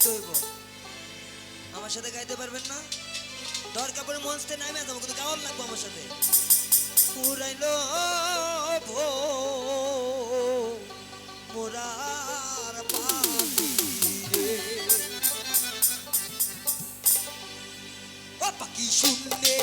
গাইতে হইব। আমার সাথে গাইতে পারবেন না? দরকার পরে মঞ্চে নামে যাব কিন্তু গাওয়ার লাগবো আমার সাথে? পুরাইল মোরার পাখি রে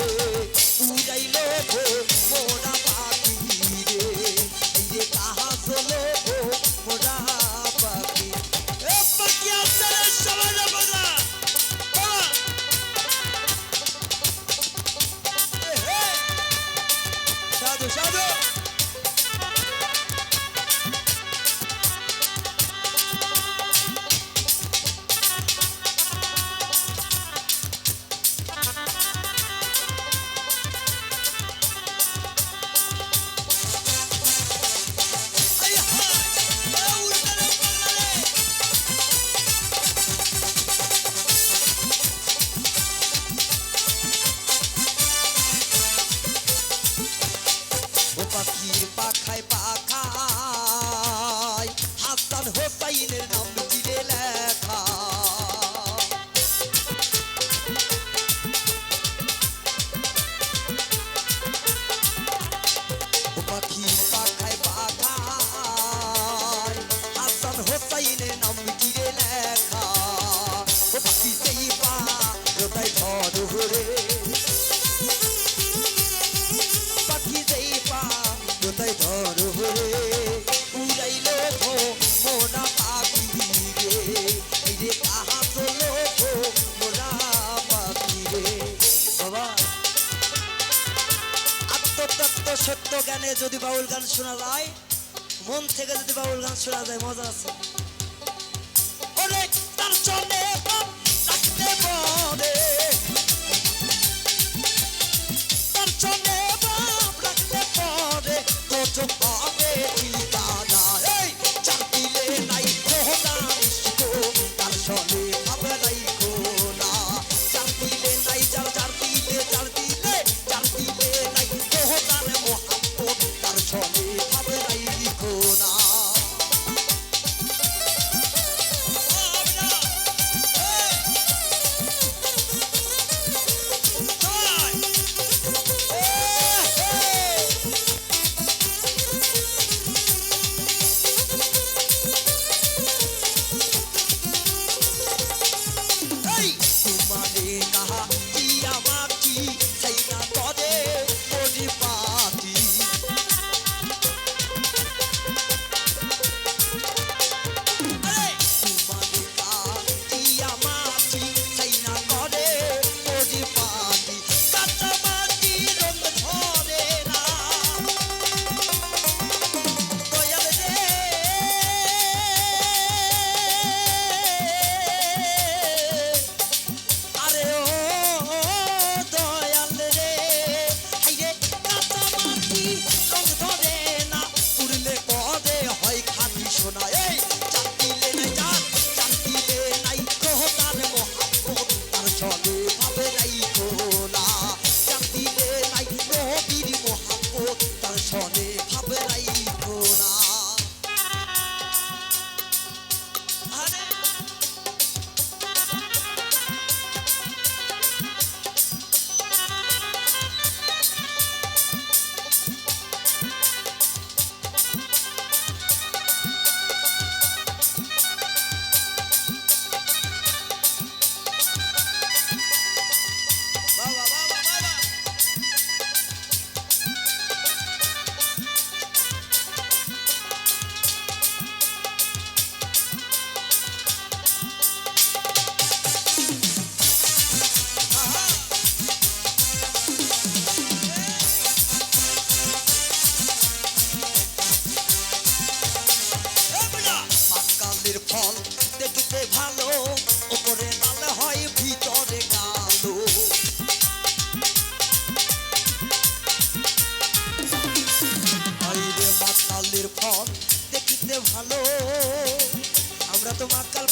উড়াইল গো মোরা পাখি রে। এই যে কাহা চলো গো মোরা পাখি। এ পাখি আপনারা সবাই হে! সাধু সাধু পাখির পাখায় পাখায় সত্য যদি বাউল গান শোনা যায়, মন থেকে যদি বাউল গান শোনা যায় মজা আছে। ওরে তার চলে see.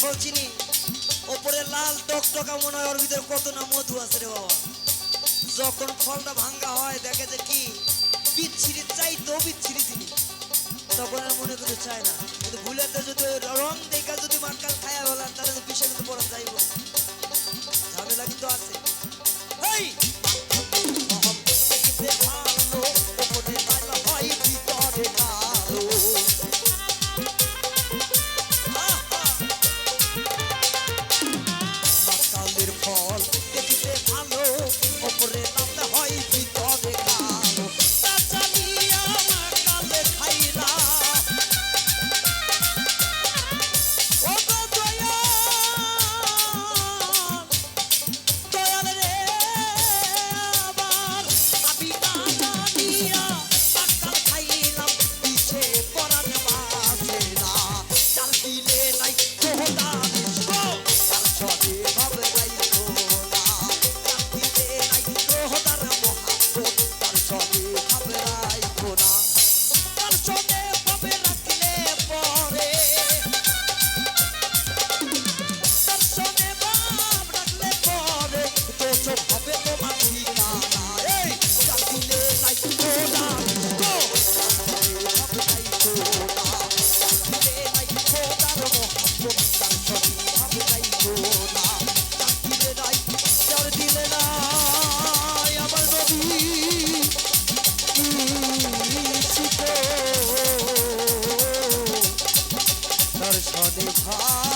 ফল চিনি। ওপরে লাল টকটকা মনে হয়, ওর ভিতরে কত না মধু আছে রে বাবা। যখন ফলটা ভাঙ্গা হয়, দেখে যে কি? বিচ্ছিরি চাইতো বিচ্ছিরি জিনিস তখন আর মনে করে চায় না। কিন্তু ভুলেতে যদি রং দেখা যদি মাটকাল খায়া বলেন তাহলে তো বিষয় কিন্তু পড়া যাইব। ঝামেলা কিন্তু আছে। এই খাবে heart.